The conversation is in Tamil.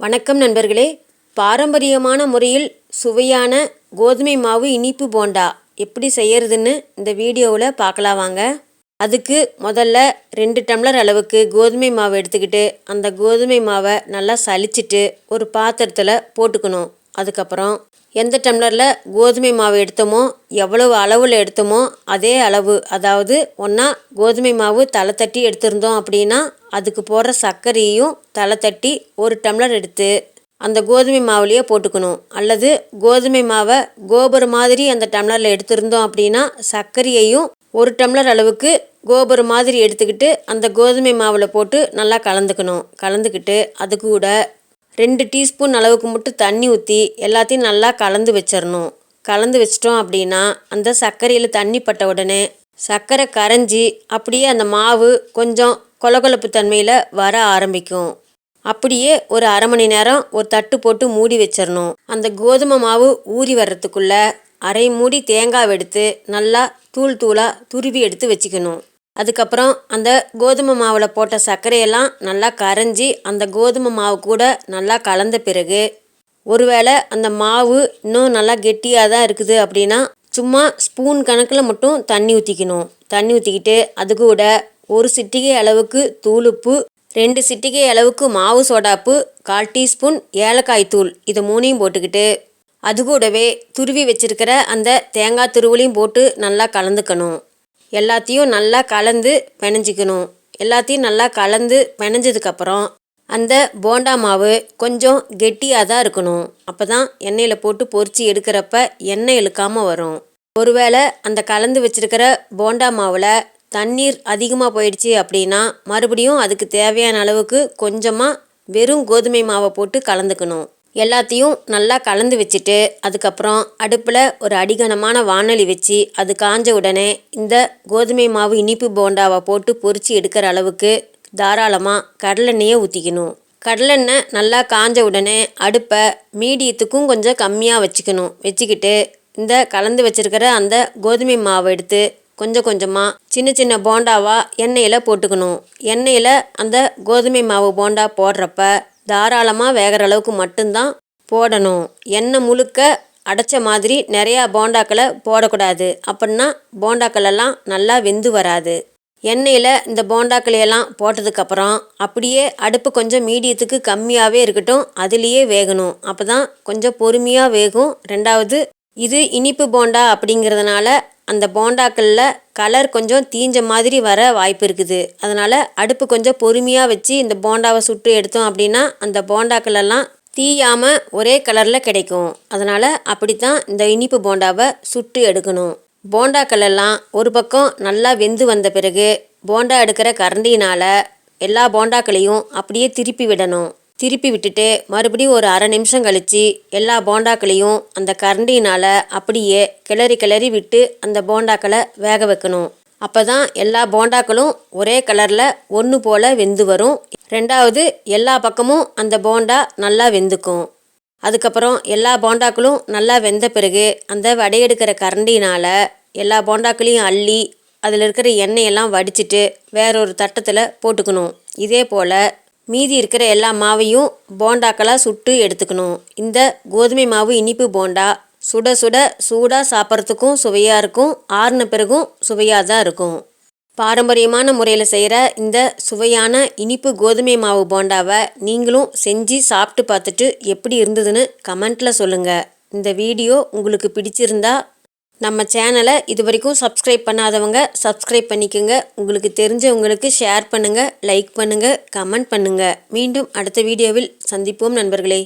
வணக்கம் நண்பர்களே. பாரம்பரியமான முறையில் சுவையான கோதுமை மாவு இனிப்பு போண்டா எப்படி செய்யறதுன்னு இந்த வீடியோவில் பார்க்கலாம் வாங்க. அதுக்கு முதல்ல ரெண்டு டம்ளர் அளவுக்கு கோதுமை மாவு எடுத்துக்கிட்டு அந்த கோதுமை மாவை நல்லா சலிச்சிட்டு ஒரு பாத்திரத்தில் போட்டுக்கணும். அதுக்கப்புறம் எந்த டம்ளரில் கோதுமை மாவு எடுத்தோமோ எவ்வளவு அளவில் எடுத்தோமோ அதே அளவு அதாவது ஒன்றா கோதுமை மாவு தலை தட்டி எடுத்திருந்தோம் அப்படின்னா அதுக்கு போடுற சர்க்கரையும் தலை தட்டி ஒரு டம்ளர் எடுத்து அந்த கோதுமை மாவுலேயே போட்டுக்கணும். அல்லது கோதுமை மாவை கோபுரம் மாதிரி அந்த டம்ளரில் எடுத்திருந்தோம் அப்படின்னா சர்க்கரையையும் ஒரு டம்ளர் அளவுக்கு கோபுரம் மாதிரி எடுத்துக்கிட்டு அந்த கோதுமை மாவில் போட்டு நல்லா கலந்துக்கணும். கலந்துக்கிட்டு அது கூட ரெண்டு டீஸ்பூன் அளவுக்கு மட்டும் தண்ணி ஊற்றி எல்லாத்தையும் நல்லா கலந்து வச்சிடணும் கலந்து வச்சிட்டோம் அப்படின்னா அந்த சர்க்கரையில் தண்ணி பட்ட உடனே சர்க்கரை கரைஞ்சி அப்படியே அந்த மாவு கொஞ்சம் கொலகொலப்பு தன்மையில் வர ஆரம்பிக்கும். அப்படியே ஒரு அரை மணி நேரம் ஒரு தட்டு போட்டு மூடி வச்சிடணும் அந்த கோதுமை மாவு ஊறி வர்றதுக்குள்ள அரை மூடி தேங்காய் எடுத்து நல்லா தூள் தூளாக துருவி எடுத்து வச்சுக்கணும். அதுக்கப்புறம் அந்த கோதுமை மாவில் போட்ட சர்க்கரையெல்லாம் நல்லா கரைஞ்சி அந்த கோதுமை மாவு கூட நல்லா கலந்த பிறகு ஒருவேளை அந்த மாவு இன்னும் நல்லா கெட்டியாக தான் இருக்குது அப்படின்னா சும்மா ஸ்பூன் கணக்கில் மட்டும் தண்ணி ஊற்றிக்கணும் தண்ணி ஊற்றிக்கிட்டு அது கூட ஒரு சிட்டிகை அளவுக்கு தூளுப்பு ரெண்டு சிட்டிகை அளவுக்கு மாவு சோடாப்பு கால் டீஸ்பூன் ஏலக்காய் தூள் இது மூணையும் போட்டுக்கிட்டு அது கூடவே துருவி வச்சிருக்கிற அந்த தேங்காய் துருவலையும் போட்டு நல்லா கலந்துக்கணும். எல்லாத்தையும் நல்லா கலந்து பிணைஞ்சிக்கணும். எல்லாத்தையும் நல்லா கலந்து பிணைஞ்சதுக்கப்புறம் அந்த போண்டா மாவு கொஞ்சம் கெட்டியாக தான் இருக்கணும். அப்போ தான் எண்ணெயில் போட்டு பொறிச்சு எடுக்கிறப்ப எண்ணெய் இழுக்காமல் வரும். ஒருவேளை அந்த கலந்து வச்சுருக்கிற போண்டா மாவில் தண்ணீர் அதிகமாக போயிடுச்சு அப்படின்னா மறுபடியும் அதுக்கு தேவையான அளவுக்கு கொஞ்சமாக வெறும் கோதுமை மாவை போட்டு கலந்துக்கணும். எல்லாத்தையும் நல்லா கலந்து வச்சுட்டு அதுக்கப்புறம் அடுப்பில் ஒரு அடிகனமான வானொலி வச்சு அது காஞ்ச உடனே இந்த கோதுமை மாவு இனிப்பு போண்டாவை போட்டு பொறிச்சு எடுக்கிற அளவுக்கு தாராளமாக கடலெண்ணெயை ஊற்றிக்கணும் கடலெண்ணெய் நல்லா காஞ்ச உடனே அடுப்பை மீடியத்துக்கும் கொஞ்சம் கம்மியாக வச்சுக்கணும். வச்சுக்கிட்டு இந்த கலந்து வச்சுருக்கிற அந்த கோதுமை மாவை எடுத்து கொஞ்சம் கொஞ்சமாக சின்ன சின்ன போண்டாவாக எண்ணெயில் போட்டுக்கணும். எண்ணெயில் அந்த கோதுமை மாவு போண்டா போடுறப்ப தாராளமாக வேகிற அளவுக்கு மட்டும்தான் போடணும். எண்ணெய் முழுக்க அடைச்ச மாதிரி நிறையா போண்டாக்களை போடக்கூடாது. அப்படின்னா போண்டாக்கள் எல்லாம் நல்லா வெந்து வராது. எண்ணெயில் இந்த போண்டாக்களையெல்லாம் போட்டதுக்கப்புறம் அப்படியே அடுப்பு கொஞ்சம் மீடியத்துக்கு கம்மியாகவே இருக்கட்டும் அதுலேயே வேகணும். அப்போ தான் கொஞ்சம் பொறுமையாக வேகும். ரெண்டாவது இது இனிப்பு போண்டா அப்படிங்கிறதுனால அந்த போண்டாக்களில் கலர் கொஞ்சம் தீஞ்ச மாதிரி வர வாய்ப்பு இருக்குது. அதனால் அடுப்பு கொஞ்சம் பொறுமையாக வச்சு இந்த போண்டாவை சுட்டு எடுத்தோம் அப்படின்னா அந்த போண்டாக்களெல்லாம் தீயாமல் ஒரே கலரில் கிடைக்கும். அதனால் அப்படித்தான் இந்த இனிப்பு போண்டாவை சுட்டு எடுக்கணும். போண்டாக்கள் எல்லாம் ஒரு பக்கம் நல்லா வெந்து வந்த பிறகு போண்டா எடுக்கிற கரண்டினால் எல்லா போண்டாக்களையும் அப்படியே திருப்பி விடணும். திருப்பி விட்டுட்டு மறுபடியும் ஒரு அரை நிமிஷம் கழித்து எல்லா போண்டாக்களையும் அந்த கரண்டினால் அப்படியே கிளறி கிளறி விட்டு அந்த போண்டாக்களை வேக வைக்கணும். அப்போ தான் எல்லா போண்டாக்களும் ஒரே கலரில் ஒன்று போல் வெந்து வரும். ரெண்டாவது எல்லா பக்கமும் அந்த போண்டா நல்லா வெந்துக்கும். அதுக்கப்புறம் எல்லா போண்டாக்களும் நல்லா வெந்த பிறகு அந்த வடையெடுக்கிற கரண்டினால் எல்லா போண்டாக்களையும் அள்ளி அதில் இருக்கிற எண்ணெயெல்லாம் வடிச்சிட்டு வேறொரு தட்டத்தில் போட்டுக்கணும். இதே போல் மீதி இருக்கிற எல்லா மாவையும் போண்டாக்களாக சுட்டு எடுத்துக்கணும். இந்த கோதுமை மாவு இனிப்பு போண்டா. சுட சுட சூடாக சாப்பிட்றதுக்கும் சுவையாக இருக்கும். ஆறுன பிறகும் சுவையாக தான் இருக்கும். பாரம்பரியமான முறையில் செய்கிற இந்த சுவையான இனிப்பு கோதுமை மாவு போண்டாவை நீங்களும் செஞ்சு சாப்பிட்டு பார்த்துட்டு எப்படி இருந்ததுன்னு கமெண்ட்டில் சொல்லுங்கள் இந்த வீடியோ உங்களுக்கு பிடிச்சிருந்தா நம்ம சேனலை இது வரைக்கும் சப்ஸ்கிரைப் பண்ணாதவங்க சப்ஸ்கிரைப் பண்ணிக்கோங்க. உங்களுக்கு தெரிஞ்சவங்களுக்கு ஷேர் பண்ணுங்கள் லைக் பண்ணுங்கள் கமெண்ட் பண்ணுங்கள் மீண்டும் அடுத்த வீடியோவில் சந்திப்போம் நண்பர்களே.